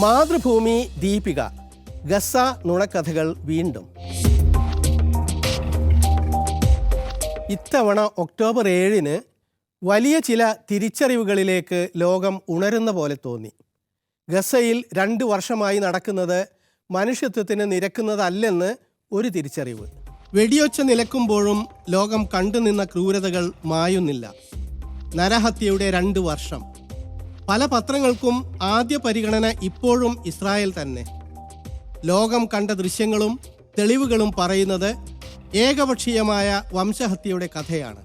Mathrubhumi Deepika Gaza നുണക്കഥകൾ വീണ്ടും. ഇത്തവണ October ഏഴിന് വലിയ ചില തിരിച്ചറിവുകളിലേക്ക് ലോകം ഉണരുന്ന പോലെ തോന്നി. ഗസയിൽ രണ്ട് വർഷമായി നടക്കുന്നത് മനുഷ്യത്വത്തിന് നിരക്കുന്നതല്ലെന്ന് ഒരു തിരിച്ചറിവ്. വെടിയൊച്ച നിലക്കുമ്പോഴും ലോകം കണ്ടുനിന്ന ക്രൂരതകൾ മായുന്നില്ല. നരഹത്യയുടെ രണ്ട് വർഷം. പല പത്രങ്ങൾക്കും ആദ്യ പരിഗണന ഇപ്പോഴും ഇസ്രായേൽ തന്നെ. ലോകം കണ്ട ദൃശ്യങ്ങളും തെളിവുകളും പറയുന്നത് ഏകപക്ഷീയമായ വംശഹത്യയുടെ കഥയാണ്.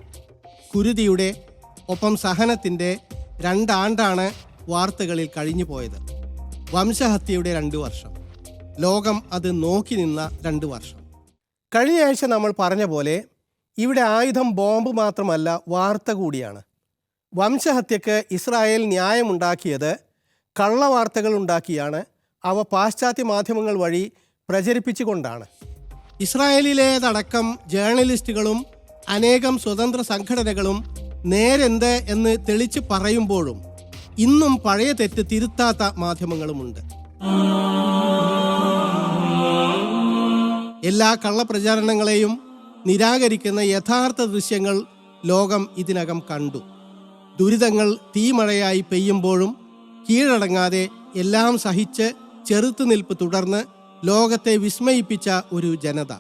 കുരുതിയുടെ ഒപ്പം സഹനത്തിന്റെ രണ്ടാണ്ടാണ് വാർത്തകളിൽ കഴിഞ്ഞു പോയത് വംശഹത്യയുടെ രണ്ട് വർഷം. ലോകം അത് നോക്കി നിന്ന രണ്ട് വർഷം. കഴിഞ്ഞ ആഴ്ച നമ്മൾ പറഞ്ഞ പോലെ ഇവിടെ ആയുധം ബോംബ് മാത്രമല്ല വാർത്ത കൂടിയാണ്. വംശഹത്യക്ക് ഇസ്രായേൽ ന്യായമുണ്ടാക്കിയത് കള്ളവാർത്തകൾ ഉണ്ടാക്കിയാണ്. അവ പാശ്ചാത്യ മാധ്യമങ്ങൾ വഴി പ്രചരിപ്പിച്ചുകൊണ്ടാണ്. ഇസ്രായേലിലേതടക്കം ജേർണലിസ്റ്റുകളും അനേകം സ്വതന്ത്ര സംഘടനകളും നേരെന്ത് എന്ന് തെളിച്ച് പറയുമ്പോഴും ഇന്നും പഴയ തെറ്റ് തിരുത്താത്ത മാധ്യമങ്ങളുമുണ്ട്. എല്ലാ കള്ളപ്രചാരണങ്ങളെയും നിരാകരിക്കുന്ന യഥാർത്ഥ ദൃശ്യങ്ങൾ ലോകം ഇതിനകം കണ്ടു. ദുരിതങ്ങൾ തീമഴയായി പെയ്യുമ്പോഴും കീഴടങ്ങാതെ എല്ലാം സഹിച്ച് ചെറുത്തുനിൽപ്പ് തുടർന്ന് ലോകത്തെ വിസ്മയിപ്പിച്ച ഒരു ജനത.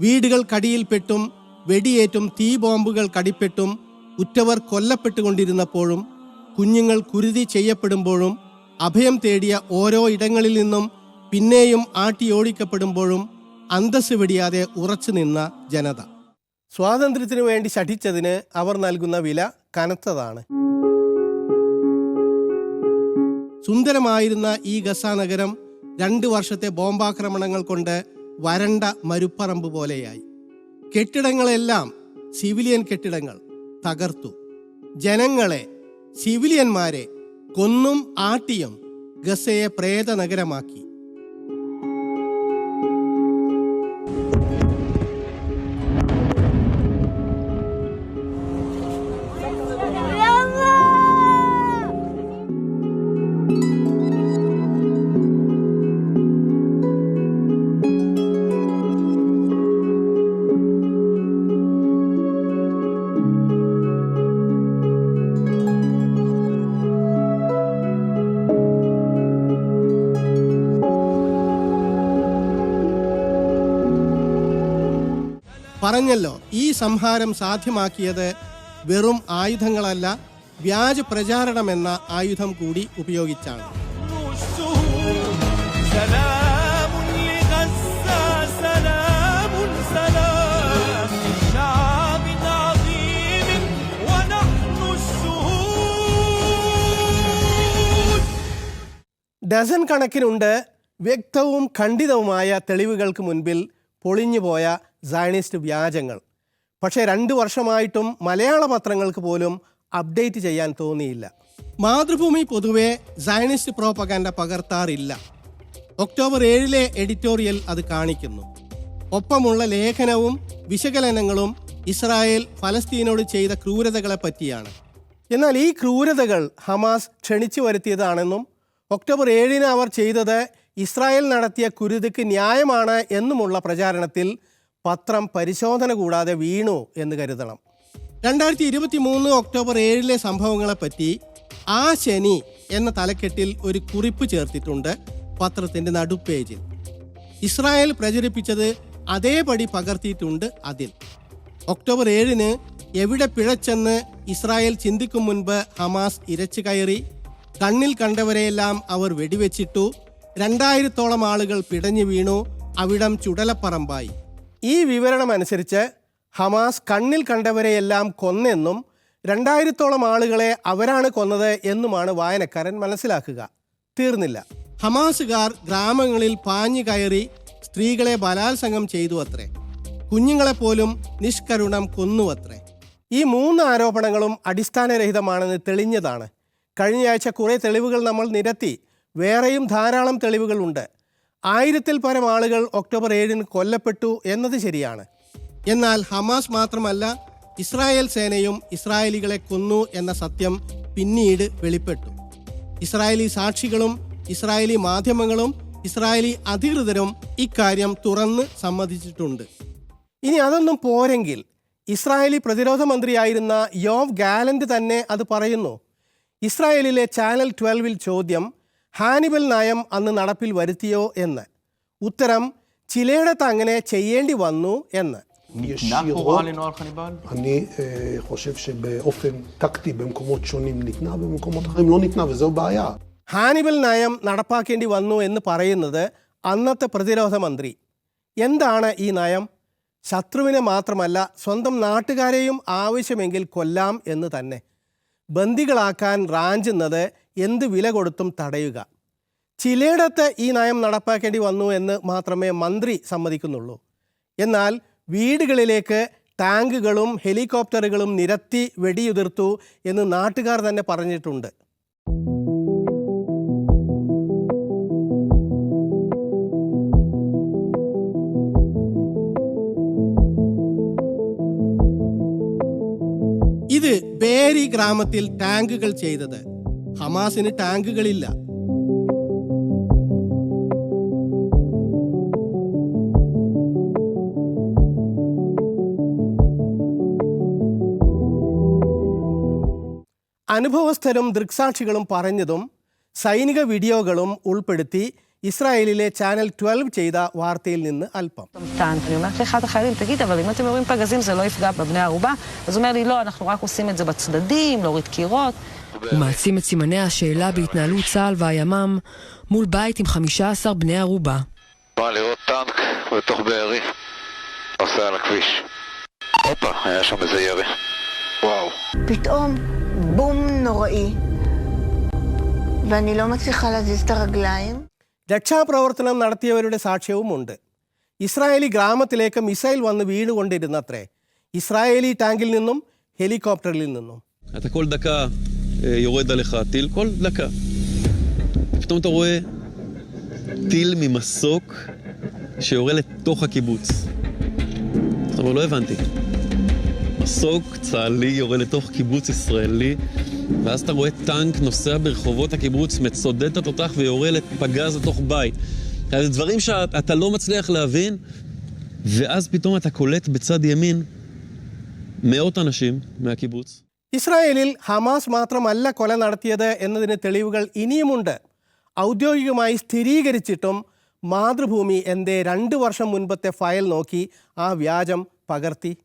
വീടുകൾ കടിയിൽപ്പെട്ടും വെടിയേറ്റും തീ ബോംബുകൾ കടിപ്പെട്ടും ഉറ്റവർ കൊല്ലപ്പെട്ടുകൊണ്ടിരുന്നപ്പോഴും കുഞ്ഞുങ്ങൾ കുരുതി ചെയ്യപ്പെടുമ്പോഴും അഭയം തേടിയ ഓരോ ഇടങ്ങളിൽ നിന്നും പിന്നെയും ആട്ടിയോടിക്കപ്പെടുമ്പോഴും അന്തസ് വെടിയാതെ ഉറച്ചു നിന്ന ജനത. സ്വാതന്ത്ര്യത്തിനു വേണ്ടി ശഠിച്ചതിന് അവർ നൽകുന്ന വില കനത്തതാണ്. സുന്ദരമായിരുന്ന ഈ ഗസ നഗരം രണ്ട് വർഷത്തെ ബോംബാക്രമണങ്ങൾ കൊണ്ട് വരണ്ട മരുപ്പറമ്പ് പോലെയായി. കെട്ടിടങ്ങളെല്ലാം സിവിലിയൻ കെട്ടിടങ്ങൾ തകർത്തു. ജനങ്ങളെ സിവിലിയന്മാരെ കൊന്നും ആട്ടിയും ഗസയെ പ്രേത നഗരമാക്കി പറഞ്ഞല്ലോ ഈ സംഹാരം സാധ്യമാക്കിയത് വെറും ആയുധങ്ങളല്ല വ്യാജ പ്രചാരണമെന്ന ആയുധം കൂടി ഉപയോഗിച്ചാണ്. ഡസൻ കണക്കിനുണ്ട് വ്യക്തവും ഖണ്ഡിതവുമായ തെളിവുകൾക്ക് മുൻപിൽ പൊളിഞ്ഞുപോയ സയനിസ്റ്റ് വ്യാജങ്ങൾ. പക്ഷേ രണ്ട് വർഷമായിട്ടും മലയാള പത്രങ്ങൾക്ക് പോലും അപ്ഡേറ്റ് ചെയ്യാൻ തോന്നിയില്ല. മാതൃഭൂമി പൊതുവെ സയണിസ്റ്റ് പ്രോപ്പകാൻഡ പകർത്താറില്ല. ഒക്ടോബർ ഏഴിലെ എഡിറ്റോറിയൽ അത് കാണിക്കുന്നു. ഒപ്പമുള്ള ലേഖനവും വിശകലനങ്ങളും ഇസ്രായേൽ ഫലസ്തീനോട് ചെയ്ത ക്രൂരതകളെ പറ്റിയാണ്. എന്നാൽ ഈ ക്രൂരതകൾ ഹമാസ് ക്ഷണിച്ചു വരുത്തിയതാണെന്നും ഒക്ടോബർ ഏഴിന് അവർ ചെയ്തത് ഇസ്രായേൽ നടത്തിയ കുരുതിക്ക് ന്യായമാണ് എന്നുമുള്ള പ്രചാരണത്തിൽ പത്രം പരിശോധന കൂടാതെ വീണു എന്ന് കരുതണം. രണ്ടായിരത്തി ഇരുപത്തി മൂന്ന് ഒക്ടോബർ ഏഴിലെ സംഭവങ്ങളെപ്പറ്റി ആ ശനി എന്ന തലക്കെട്ടിൽ ഒരു കുറിപ്പ് ചേർത്തിട്ടുണ്ട് പത്രത്തിന്റെ നടുപ്പേജിൽ. ഇസ്രായേൽ പ്രചരിപ്പിച്ചത് അതേപടി പകർത്തിയിട്ടുണ്ട് അതിൽ. ഒക്ടോബർ ഏഴിന് എവിടെ പിഴച്ചെന്ന് ഇസ്രായേൽ ചിന്തിക്കും മുൻപ് ഹമാസ് ഇരച്ചു കയറി കണ്ണിൽ കണ്ടവരെയെല്ലാം അവർ വെടിവെച്ചിട്ടു രണ്ടായിരത്തോളം ആളുകൾ പിടഞ്ഞു വീണു അവിടം ചുടലപ്പറമ്പായി. ഈ വിവരണം അനുസരിച്ച് ഹമാസ് കണ്ണിൽ കണ്ടവരെയെല്ലാം കൊന്നെന്നും രണ്ടായിരത്തോളം ആളുകളെ അവരാണ് കൊന്നത് എന്നുമാണ് വായനക്കാരൻ മനസ്സിലാക്കുക. തീർന്നില്ല. ഹമാസുകാർ ഗ്രാമങ്ങളിൽ പാഞ്ഞു കയറി സ്ത്രീകളെ ബലാത്സംഗം ചെയ്തു അത്രേ കുഞ്ഞുങ്ങളെപ്പോലും നിഷ്കരുണം കൊന്നുവത്രേ. ഈ മൂന്ന് ആരോപണങ്ങളും അടിസ്ഥാനരഹിതമാണെന്ന് തെളിഞ്ഞതാണ്. കഴിഞ്ഞയാഴ്ച കുറേ തെളിവുകൾ നമ്മൾ നിരത്തി. വേറെയും ധാരാളം തെളിവുകളുണ്ട്. ആയിരത്തിൽ പരം ആളുകൾ ഒക്ടോബർ ഏഴിന് കൊല്ലപ്പെട്ടു എന്നത് ശരിയാണ്. എന്നാൽ ഹമാസ് മാത്രമല്ല ഇസ്രായേൽ സേനയും ഇസ്രായേലികളെ കൊന്നു എന്ന സത്യം പിന്നീട് വെളിപ്പെട്ടു. ഇസ്രായേലി സാക്ഷികളും ഇസ്രായേലി മാധ്യമങ്ങളും ഇസ്രായേലി അധികൃതരും ഇക്കാര്യം തുറന്ന് സമ്മതിച്ചിട്ടുണ്ട്. ഇനി അതൊന്നും പോരെങ്കിൽ ഇസ്രായേലി പ്രതിരോധ മന്ത്രിയായിരുന്ന യോവ് ഗാലന്റ് തന്നെ അത് പറയുന്നു. ഇസ്രായേലിലെ ചാനൽ ട്വൽവിൽ ചോദ്യം ഹാനിബൽ നയം അന്ന് നടപ്പിൽ വരുത്തിയോ എന്ന് ഉത്തരം ചിലയിടത്ത് അങ്ങനെ ചെയ്യേണ്ടി വന്നു എന്ന് ניתנה ישירות. הוראה לנוהל חניבל? אני אה, חושב שבאופן טקטי במקומות שונים ניתנה, במקומות אחרים לא ניתנה, וזו בעיה. ഹാനിബൽ നയം നടപ്പാക്കേണ്ടി വന്നു എന്ന് പറയുന്നത് അന്നത്തെ പ്രതിരോധ മന്ത്രി എന്താണ് ഈ നയം ശത്രുവിനെ മാത്രമല്ല സ്വന്തം നാട്ടുകാരെയും ആവശ്യമെങ്കിൽ കൊല്ലാം എന്ന് തന്നെ ബന്ദികളാക്കാൻ റാഞ്ചുന്നത് എന്ത് വില കൊടുത്തും തടയുക. ചിലയിടത്ത് ഈ നയം നടപ്പാക്കേണ്ടി വന്നു എന്ന് മാത്രമേ മന്ത്രി സമ്മതിക്കുന്നുള്ളൂ. എന്നാൽ വീടുകളിലേക്ക് ടാങ്കുകളും ഹെലികോപ്റ്ററുകളും നിരത്തി വെടിയുതിർത്തു എന്ന് നാട്ടുകാർ തന്നെ പറഞ്ഞിട്ടുണ്ട്. ഇത് ബേരി ഗ്രാമത്തിൽ ടാങ്കുകൾ ചെയ്തത്. ഹമാസിന് ടാങ്കുകളില്ല അനുഭവസ്ഥരും ദൃക്സാക്ഷികളും പറഞ്ഞതും സൈനിക വീഡിയോകളും ഉൾപ്പെടുത്തി ഇസ്രായേലിലെ ചാനൽ ട്വൽവ് ചെയ്ത വാർത്തയിൽ നിന്ന് അല്പം טען, ואני אומרת לאחד החיילים, תגיד, אבל אם אתם יורים פגזים זה לא יפגע בבני ערובה? אז הוא אומר לי, לא, אנחנו רק עושים את זה בצדדים, להוריד קירות. הוא מעצים את סימני השאלה בהתנהלות צה"ל והימ"מ מול בית עם 15 בני ערובה. בא לראות טנק בתוך בארי, נוסע על הכביש. הופה, היה שם איזה ירי. וואו. פתאום בום נוראי, ואני לא מצליחה להזיז את הרגליים. രക്ഷാപ്രവർത്തനം നടത്തിയവരുടെ സാക്ഷ്യവുമുണ്ട് ഇസ്രായേലി ഗ്രാമത്തിലേക്ക് മിസൈൽ വന്ന് വീണുകൊണ്ടിരുന്നത്രേ ഇസ്രായേലി ടാങ്കിൽ നിന്നും ഹെലികോപ്റ്ററിൽ നിന്നും אה, יורד עליך טיל, כל דקה. פתאום אתה רואה טיל ממסוק שיורה לתוך הקיבוץ. אתה אומר, לא הבנתי. מסוק צה"לי יורה לתוך קיבוץ ישראלי, ואז אתה רואה טנק נוסע ברחובות הקיבוץ, מצודד את התותח ויורה פגז לתוך בית. זה דברים שאתה לא מצליח להבין, ואז פתאום אתה קולט בצד ימין מאות אנשים מהקיבוץ. ഇസ്രായേലിൽ ഹമാസ് മാത്രമല്ല കൊല നടത്തിയത് എന്നതിന് തെളിവുകൾ ഇനിയുമുണ്ട്. ഔദ്യോഗികമായി സ്ഥിരീകരിച്ചിട്ടും മാതൃഭൂമി എന്തേ രണ്ട് വർഷം മുൻപത്തെ ഫയൽ നോക്കി ആ വ്യാജം പകർത്തി.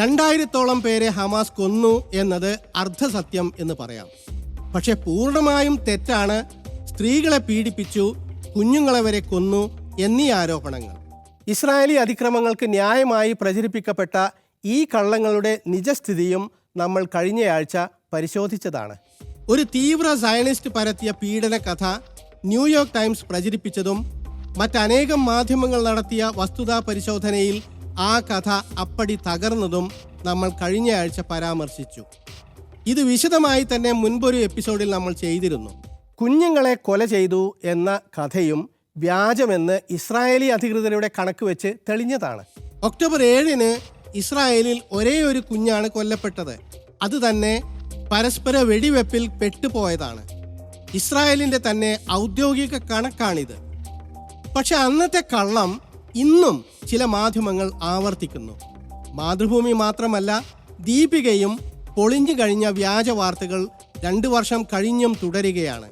രണ്ടായിരത്തോളം പേരെ ഹമാസ് കൊന്നു എന്നത് അർദ്ധസത്യം എന്ന് പറയാം. പക്ഷെ പൂർണമായും തെറ്റാണ് സ്ത്രീകളെ പീഡിപ്പിച്ചു കുഞ്ഞുങ്ങളെ വരെ കൊന്നു എന്നീ ആരോപണങ്ങൾ. ഇസ്രായേലി അതിക്രമങ്ങൾക്ക് ന്യായമായി പ്രചരിപ്പിക്കപ്പെട്ട ഈ കള്ളങ്ങളുടെ നിജസ്ഥിതിയും നമ്മൾ കഴിഞ്ഞയാഴ്ച പരിശോധിച്ചതാണ്. ഒരു തീവ്ര സയനിസ്റ്റ് പരത്തിയ പീഡന കഥ ന്യൂയോർക്ക് ടൈംസ് പ്രചരിപ്പിച്ചതും മറ്റനേകം മാധ്യമങ്ങൾ നടത്തിയ വസ്തുതാ പരിശോധനയിൽ ആ കഥ അപ്പടി തകർന്നതും നമ്മൾ കഴിഞ്ഞയാഴ്ച പരാമർശിച്ചു. ഇത് വിശദമായി തന്നെ മുൻപൊരു എപ്പിസോഡിൽ നമ്മൾ ചെയ്തിരുന്നു. കുഞ്ഞുങ്ങളെ കൊല ചെയ്തു എന്ന കഥയും വ്യാജമെന്ന് ഇസ്രായേലി അധികൃതരുടെ കണക്ക് വെച്ച് തെളിഞ്ഞതാണ്. ഒക്ടോബർ ഏഴിന് ഇസ്രായേലിൽ ഒരേ ഒരു കുഞ്ഞാണ് കൊല്ലപ്പെട്ടത്. അത് തന്നെ പരസ്പര വെടിവെപ്പിൽ പെട്ടുപോയതാണ്. ഇസ്രായേലിന്റെ തന്നെ ഔദ്യോഗിക കണക്കാണിത്. പക്ഷെ അന്നത്തെ കള്ളം ഇന്നും ചില മാധ്യമങ്ങൾ ആവർത്തിക്കുന്നു. മാതൃഭൂമി മാത്രമല്ല ദീപികയും പൊളിഞ്ഞു കഴിഞ്ഞ വ്യാജ വാർത്തകൾ രണ്ടു വർഷം കഴിഞ്ഞും തുടരുകയാണ്.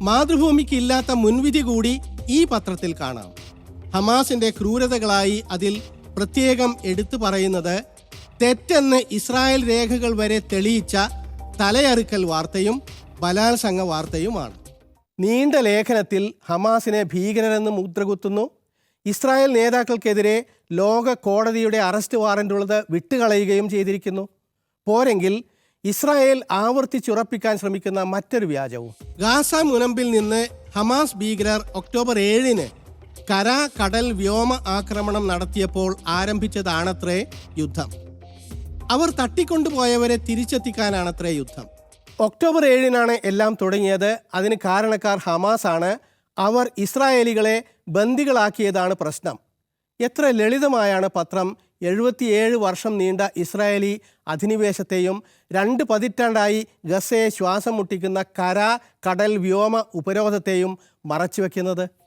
മാതൃഭൂമിക്കില്ലാത്ത മുൻവിധി കൂടി ഈ പത്രത്തിൽ കാണാം. ഹമാസിന്റെ ക്രൂരതകളായി അതിൽ പ്രത്യേകം എടുത്തു പറയുന്നത് തെറ്റെന്ന് ഇസ്രായേൽ രേഖകൾ വരെ തെളിയിച്ച തലയറുക്കൽ വാർത്തയും ബലാത്സംഗ വാർത്തയുമാണ്. നീണ്ട ലേഖനത്തിൽ ഹമാസിനെ ഭീകരരെന്ന് മുദ്രകുത്തുന്നു. ഇസ്രായേൽ നേതാക്കൾക്കെതിരെ ലോക കോടതിയുടെ അറസ്റ്റ് വാറന്റുള്ളത് വിട്ടുകളയുകയും ചെയ്തിരിക്കുന്നു. പോരെങ്കിൽ ഇസ്രായേൽ ആവർത്തിച്ചുറപ്പിക്കാൻ ശ്രമിക്കുന്ന മറ്റൊരു വ്യാജവും. ഗാസ മുനമ്പിൽ നിന്ന് ഹമാസ് ഭീകരർ ഒക്ടോബർ ഏഴിന് കര കടൽ വ്യോമ ആക്രമണം നടത്തിയപ്പോൾ ആരംഭിച്ചതാണത്രേ യുദ്ധം. അവർ തട്ടിക്കൊണ്ടുപോയവരെ തിരിച്ചെത്തിക്കാനാണത്രേ യുദ്ധം. ഒക്ടോബർ ഏഴിനാണ് എല്ലാം തുടങ്ങിയത്. അതിന് കാരണക്കാർ ഹമാസ് ആണ് അവർ ഇസ്രായേലികളെ ബന്ദികളാക്കിയതാണ് പ്രശ്നം. എത്ര ലളിതമായാണ് പത്രം. എഴുപത്തിയേഴ് വർഷം നീണ്ട ഇസ്രായേലി അധിനിവേശത്തെയും രണ്ട് പതിറ്റാണ്ടായി ഗസയെ ശ്വാസം മുട്ടിക്കുന്ന കര കടൽ വ്യോമ ഉപരോധത്തെയും മറച്ചുവെക്കുന്നത്.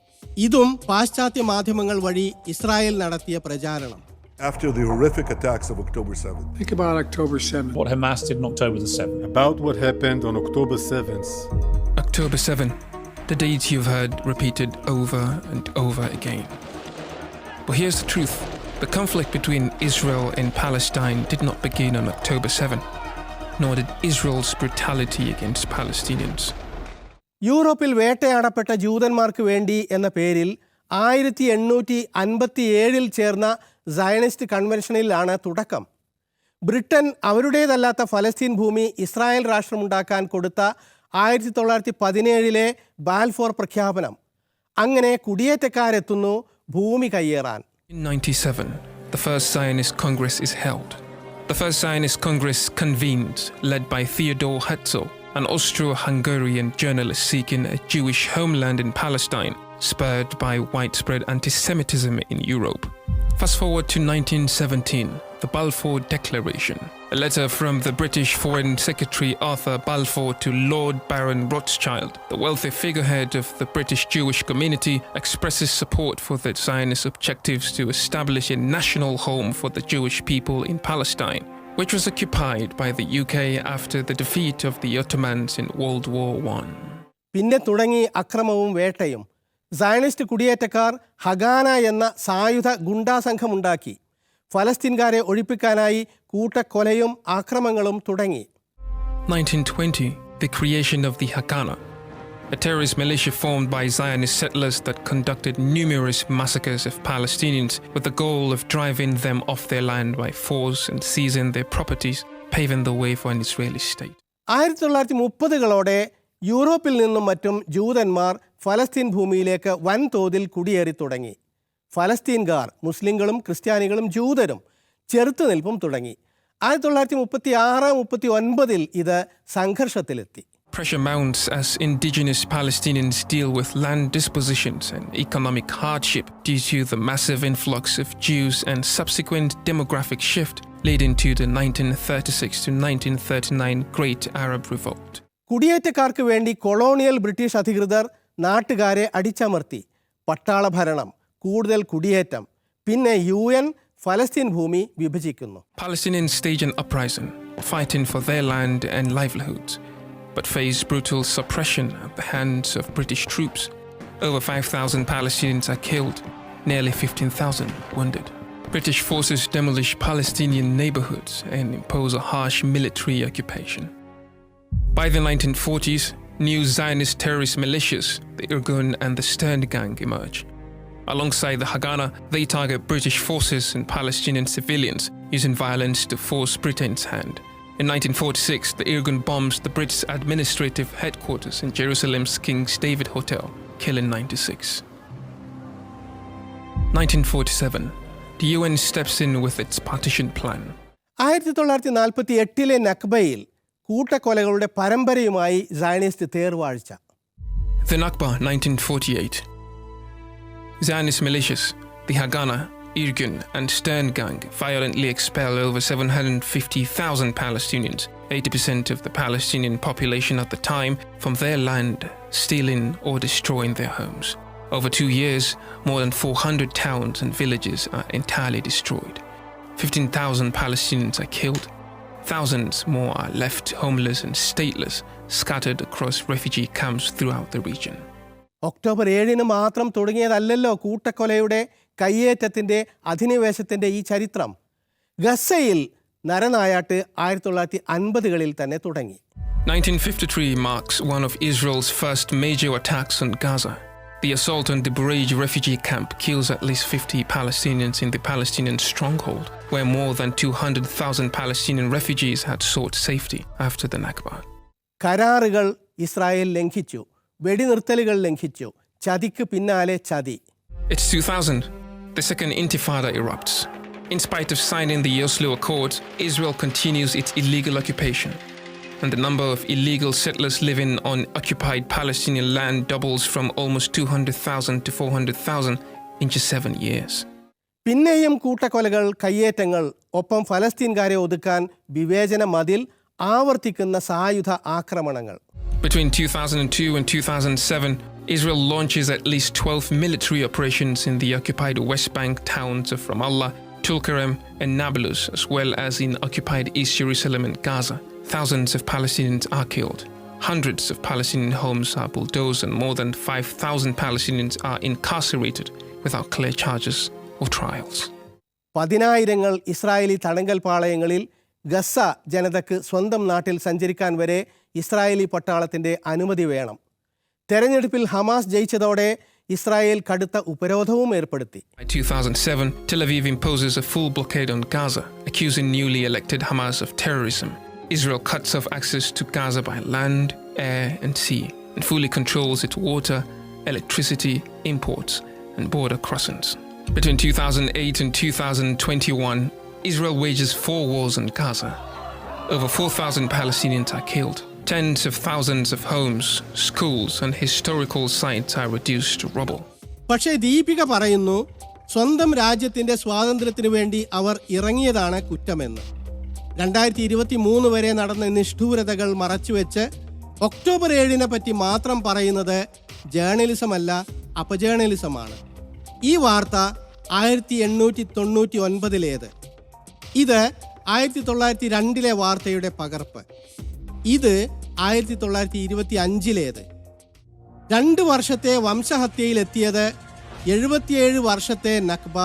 ഇതും പാശ്ചാത്യ മാധ്യമങ്ങൾ വഴി ഇസ്രായേൽ നടത്തിയ പ്രചാരണം after the horrific attacks of October 7th. Think about October 7th. What Hamas did on October the 7th. About what happened on October 7th. October 7, the date you've heard repeated over and over again. But here's the truth the conflict between Israel and Palestine did not begin on October 7, nor did Israel's brutality against Palestinians. യൂറോപ്പിൽ വേട്ടയാടപ്പെട്ട ജൂതന്മാർക്ക് വേണ്ടി എന്ന പേരിൽ ആയിരത്തി എണ്ണൂറ്റി അൻപത്തി ഏഴിൽ ചേർന്ന Zionist കൺവെൻഷനിലാണ് തുടക്കം. ബ്രിട്ടൻ അവരുടേതല്ലാത്ത ഫലസ്തീൻ ഭൂമി ഇസ്രായേൽ രാഷ്ട്രമുണ്ടാക്കാൻ കൊടുത്ത ആയിരത്തി തൊള്ളായിരത്തി പതിനേഴിലെ ബാൽഫോർ പ്രഖ്യാപനം. അങ്ങനെ കുടിയേറ്റക്കാരെത്തുന്നു ഭൂമി കയ്യേറാൻ. In 97, the first Zionist Congress is held. The first Zionist Congress convened, led by Theodore Herzl, an Austro Hungarian journalist seeking a Jewish homeland in Palestine, spurred by widespread anti Semitism in Europe. Fast forward to 1917, the Balfour Declaration, a letter from the British Foreign Secretary Arthur Balfour to Lord Baron Rothschild, the wealthy figurehead of the British Jewish community, expresses support for the Zionist objectives to establish a national home for the Jewish people in Palestine, which was occupied by the UK after the defeat of the Ottomans in World War I. പിന്നെ തുടങ്ങി അക്രമവും വേട്ടയും Zionist കുടിയേറ്റക്കാർ ഹഗാന എന്ന സായുധ ഗുണ്ടാ സംഘമുണ്ടാക്കി ഫലസ്തീൻകാരെ ഒഴിപ്പിക്കാനായി കൂട്ടക്കൊലയും ആക്രമങ്ങളും തുടങ്ങി 1920, the creation of the Haganah, A terrorist militia formed by Zionist settlers that conducted numerous massacres of Palestinians with the goal of driving them off their land by force and seizing their properties, paving the way for an Israeli state. ആയിരത്തി തൊള്ളായിരത്തി മുപ്പതുകളോടെ യൂറോപ്പിൽ നിന്നും മറ്റും ജൂതന്മാർ ഫലസ്തീൻ ഭൂമിയിലേക്ക് വൻതോതിൽ കുടിയേറി തുടങ്ങി ഫലസ്തീൻകാർ മുസ്ലിങ്ങളും ക്രിസ്ത്യാനികളും ജൂതരും ചെറുത്തുനിൽപ്പും തുടങ്ങി ആയിരത്തി തൊള്ളായിരത്തി മുപ്പത്തി ആറ് മുപ്പത്തി ഒൻപതിൽ ഇത് സംഘർഷത്തിലെത്തി Pressure mounts as indigenous Palestinians deal with land dispositions and economic hardship due to the massive influx of Jews and subsequent demographic shift leading to the 1936 to 1939 Great Arab Revolt. കുടിയേറ്റക്കാർക്ക് വേണ്ടി കൊളോണിയൽ ബ്രിട്ടീഷ് അധികൃതർ നാട്ടുകാരെ അടിച്ചമർത്തി പട്ടാള ഭരണം കൂടുതൽ കുടിയേറ്റം പിന്നെ U N ഫലസ്തീൻ ഭൂമി വിഭജിക്കുന്നു Palestinians stage an uprising, fighting for their land and livelihoods, but face brutal suppression at the hands of British troops. Over 5,000 Palestinians are killed, nearly 15,000 wounded. British forces demolish Palestinian neighborhoods and impose a harsh military occupation. By the 1940s, new Zionist terrorist militias, the Irgun and the Stern Gang, emerge. Alongside the Haganah, they target British forces and Palestinian civilians, using violence to force Britain's hand. In 1946, the Irgun bombs the British administrative headquarters in Jerusalem's King's David Hotel, killing 96. 1947, the UN steps in with its partition plan. ആയിരത്തി തൊള്ളായിരത്തി നാൽപ്പത്തി എട്ടിലെ നക്ബയിൽ കൂട്ടക്കൊലകളുടെ പരമ്പരയുമായി Zionist തേർവാഴ്ച The Nakba, 1948. Zionist militias, the Haganah, Irgun, and Stern Gang violently expel over 750,000 Palestinians, 80% of the Palestinian population at the time, from their land, stealing or destroying their homes. Over two years, more than 400 towns and villages are entirely destroyed. 15,000 Palestinians are killed. Thousands more are left homeless and stateless, scattered across refugee camps throughout the region. October ഏഴിന് മാത്രം തുടങ്ങിയതല്ലല്ലോ കൂട്ടക്കൊലയുടെ കയ്യേറ്റത്തിന്റെ അധിനിവേശത്തിന്റെ ഈ ചരിത്രം ഗസയിൽ നരനായാട്ട് ആയിരത്തി തൊള്ളായിരത്തി അൻപതുകളിൽ തന്നെ തുടങ്ങി 1953 marks one of Israel's first major attacks on Gaza. The assault on the Bureij refugee camp kills at least 50 Palestinians in the Palestinian stronghold, where more than 200,000 Palestinian refugees had sought safety after the Nakba. കരാറുകൾ Israel ലംഘിച്ചു വെടിനിർത്തലുകൾ ലംഘിച്ചു ചതിക്ക് പിന്നാലെ ചതി It's 2000. The second intifada erupts. In spite of signing the Oslo Accord, Israel continues its illegal occupation. And the number of illegal settlers living on occupied Palestinian land doubles from almost 200,000 to 400,000 in just seven years. പിന്നെയും കൂട്ടക്കൊലകൾ കയ്യേറ്റങ്ങൾ ഒപ്പം ഫലസ്തീൻകാരെ ഒതുക്കാൻ വിവേചന മതിൽ ആവർത്തിക്കുന്ന സായുധ ആക്രമണങ്ങൾ Between 2002 and 2007, Israel launches at least 12 military operations in the occupied West Bank towns of Ramallah, Tulkarem, and Nablus, as well as in occupied East Jerusalem and Gaza. Thousands of Palestinians are killed. Hundreds of Palestinian homes are bulldozed, and more than 5,000 Palestinians are incarcerated without clear charges or trials. പതിനായിരങ്ങൾ Israeli തടങ്കൽ പാളയങ്ങളിൽ Gaza ജനതയ്ക്ക് സ്വന്തം നാട്ടിൽ സഞ്ചരിക്കാൻ വരെ Israeli പട്ടാളത്തിന്റെ അനുമതി വേണം തെരഞ്ഞെടുപ്പിൽ ഹമാസ് ജയിച്ചതോടെ ഇസ്രായേൽ കടുത്ത ഉപരോധവും ഏർപ്പെടുത്തി By 2007, Tel Aviv imposes a full blockade on Gaza, accusing newly elected Hamas of terrorism. Israel cuts off access to Gaza by land, air, and sea, and fully controls its water, electricity, imports, and border crossings. Between 2008 and 2021, Israel wages four wars in Gaza. Over 4,000 Palestinians are killed. Tens of thousands of homes, schools, and historical sites are reduced to rubble. പക്ഷേ ദീപിക പറയുന്നു സ്വന്തം രാജ്യത്തിന്റെ സ്വാതന്ത്ര്യത്തിനു വേണ്ടി അവർ ഇറങ്ങിയതാണ് കുറ്റമെന്ന്. രണ്ടായിരത്തി ഇരുപത്തി മൂന്ന് വരെ നടന്ന നിഷ്ഠൂരതകൾ മറച്ചുവെച്ച് ഒക്ടോബർ ഏഴിനെ പറ്റി മാത്രം പറയുന്നത് ജേർണലിസമല്ല അപജേർണലിസമാണ്. ഈ വാർത്ത ആയിരത്തി എണ്ണൂറ്റി തൊണ്ണൂറ്റി ഒൻപതിലേത് ഇത് ആയിരത്തി തൊള്ളായിരത്തി രണ്ടിലെ വാർത്തയുടെ പകർപ്പ്. ഇത് ആയിരത്തി തൊള്ളായിരത്തി ഇരുപത്തി അഞ്ചിലേത് രണ്ട് വർഷത്തെ വംശഹത്യയിലെത്തിയത് എഴുപത്തിയേഴ് വർഷത്തെ നക്ബ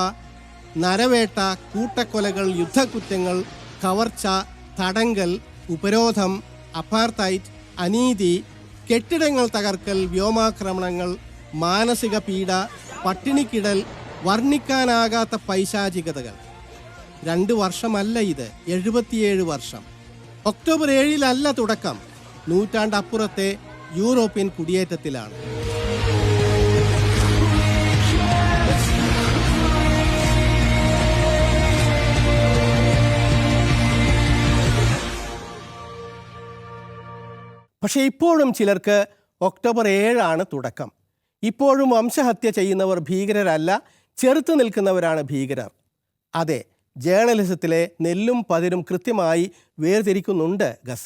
നരവേട്ട കൂട്ടക്കൊലകൾ യുദ്ധക്കുറ്റങ്ങൾ കവർച്ച തടങ്കൽ ഉപരോധം അപ്പാർത്തൈറ്റ് അനീതി കെട്ടിടങ്ങൾ തകർക്കൽ വ്യോമാക്രമണങ്ങൾ മാനസിക പീഡ പട്ടിണിക്കിടൽ വർണിക്കാനാകാത്ത പൈശാചികതകൾ. രണ്ട് വർഷമല്ല ഇത് എഴുപത്തിയേഴ് വർഷം. ഒക്ടോബർ ഏഴിലല്ല തുടക്കം. നൂറ്റാണ്ടപ്പുറത്തെ യൂറോപ്യൻ കുടിയേറ്റത്തിലാണ്. പക്ഷേ ഇപ്പോഴും ചിലർക്ക് ഒക്ടോബർ ഏഴാണ് തുടക്കം. ഇപ്പോഴും വംശഹത്യ ചെയ്യുന്നവർ ഭീകരരല്ല ചെറുത്തു നിൽക്കുന്നവരാണ് ഭീകരർ. അതെ ജേർണലിസത്തിലെ നെല്ലും പതിരും കൃത്യമായി വേർതിരിക്കുന്നുണ്ട് ഗസ.